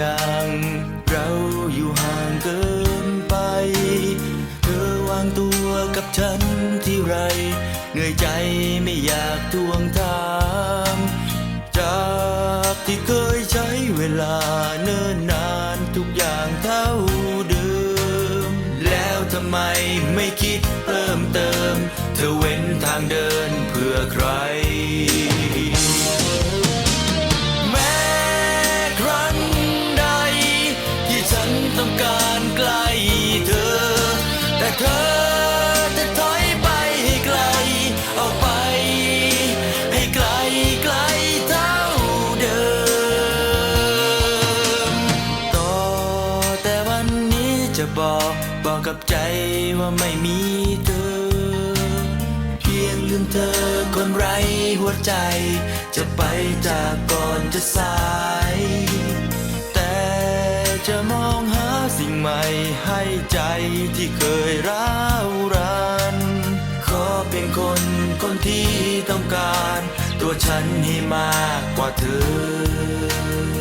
อย่างเราอยู่ห่างเกินไป เธอวางตัวกับฉันที่ไร เหนื่อยใจไม่อยากทวงถามจากที่เคยใช้เวลาเนิ่นนานทุกอย่างเท่าเดิม แล้วทำไมไม่คิดเพิ่มเติม เธอเว บอกบอกกับใจว่าไม่มีเธอ เพียงลืมเธอคนไร้หัวใจ จะไปจากก่อนจะสาย แต่จะมองหาสิ่งใหม่ให้ใจที่เคยร้าวรัน ขอเป็นคนคนที่ต้องการ ตัวฉันให้มากกว่าเธอ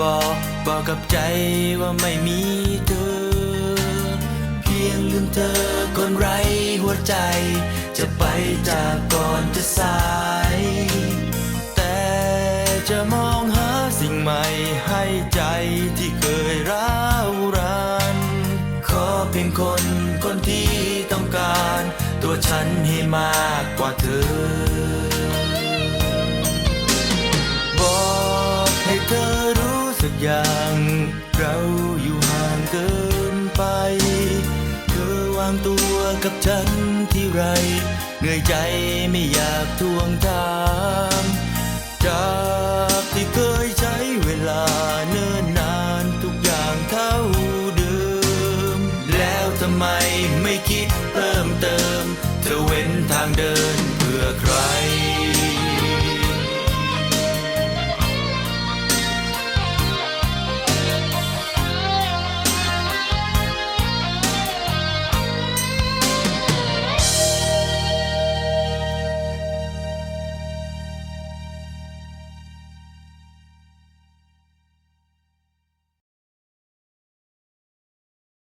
บอกบอกกับใจว่าไม่มีเธอ เพียงลืมเธอคนไร้หัวใจ จะไปจากก่อนจะสาย แต่จะมองหาสิ่งใหม่ให้ใจที่เคยร้าวรัน ขอเพียงคนคนที่ต้องการ ตัวฉันให้มากกว่าเธอ อย่างเราอยู่ห่างเกินไป เธอวางตัวกับฉันที่ไร เหนื่อยใจไม่อยากทวงถามจากที่เคยใช้เวลาเนิ่นนานทุกอย่างเท่าเดิม แล้วทำไมไม่คิดเพิ่มเติม เธอเว้นทางเดินเพื่อใคร